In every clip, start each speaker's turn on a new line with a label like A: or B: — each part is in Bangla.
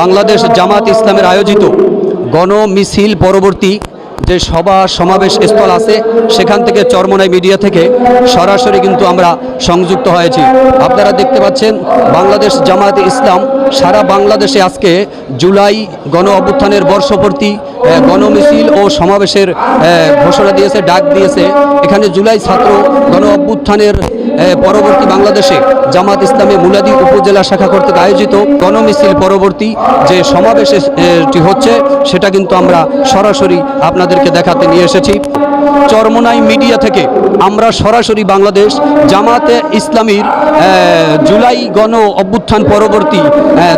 A: বাংলাদেশ জামাত ইসলামের আয়োজিত গণ মিছিল পরবর্তী যে সভা সমাবেশ স্থল আছে, সেখান থেকে চরমনাই মিডিয়া থেকে সরাসরি কিন্তু আমরা সংযুক্ত হয়েছি। আপনারা দেখতে পাচ্ছেন, বাংলাদেশ জামাত ইসলাম সারা বাংলাদেশে আজকে জুলাই গণ অভ্যুত্থানের বর্ষপূর্তি গণমিছিল ও সমাবেশের ঘোষণা দিয়েছে, ডাক দিয়েছে। এখানে জুলাই ছাত্র গণ অভ্যুত্থানের পরবর্তী বাংলাদেশে জামাত ইসলামী মুলাদি উপজেলা শাখা কর্তৃক আয়োজিত গণমিছিল পরবর্তী যে সমাবেশ এটি হচ্ছে, সেটা কিন্তু আমরা সরাসরি আপনাদেরকে দেখাতে নিয়ে এসেছি। চরমনাই মিডিয়া থেকে আমরা সরাসরি বাংলাদেশ জামাতে ইসলামীর জুলাই গণ অভ্যুত্থান পরবর্তী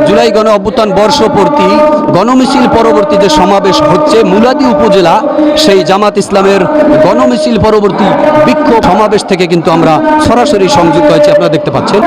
A: জুলাই গণ অভ্যুত্থান বর্ষপূর্তি, গণমিছিল পরবর্তী যে সমাবেশ হচ্ছে মুলাদি উপজেলা, সেই জামাত ইসলামের গণমিছিল পরবর্তী বিক্ষোভ সমাবেশ থেকে কিন্তু আমরা সরাসরি সরাসরি সংযুক্ত হয়েছে আপনারা দেখতে পাচ্ছেন।